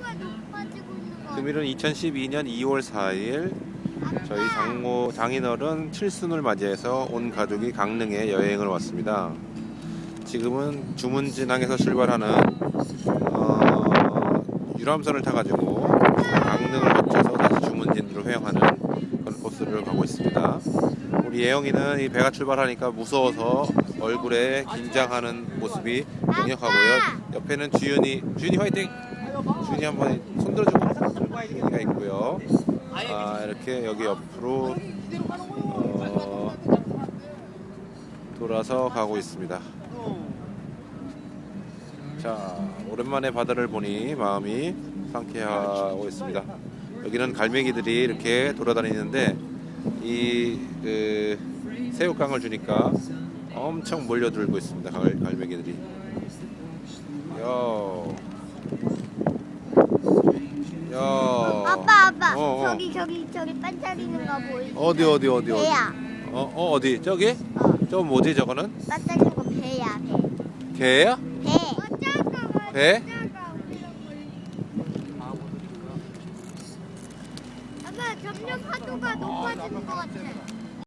파도가 높아지고 있는 거. 금일은 2012년 2월 4일 저희 장모 장인어른 칠순을 맞이해서 온 가족이 강릉에 여행을 왔습니다. 지금은 주문진항에서 출발하는 어, 유람선을 타가지고 강릉을 거쳐서 다시 주문진으로 회항하는 그런 코스를 가고 있습니다. 우리 예영이는 이 배가 출발하니까 무서워서 얼굴에 긴장하는 모습이 역력하고요. 옆에는 주윤이, 주윤이 화이팅! 주윤이 한번 손들어주고 주윤이가 있고요. 아 이렇게 여기 옆으로 어, 돌아서 가고 있습니다. 자 오랜만에 바다를 보니 마음이 상쾌하고 있습니다. 여기는 갈매기들이 이렇게 돌아다니는데 이 그, 새우깡을 주니까 엄청 몰려들고 있습니다. 갈, 갈매기들이. 요. 요. 아빠 어, 어. 저기 저기 저기 반짝이는 거 보이지? 어디 어디 어디 어디? 배야. 어, 어 어디? 저기? 어 저 뭐지 저거는? 반짝이는 거 배야 배. 개야? 배. 배? 아빠 점점 파도가 높아지는 것 같아.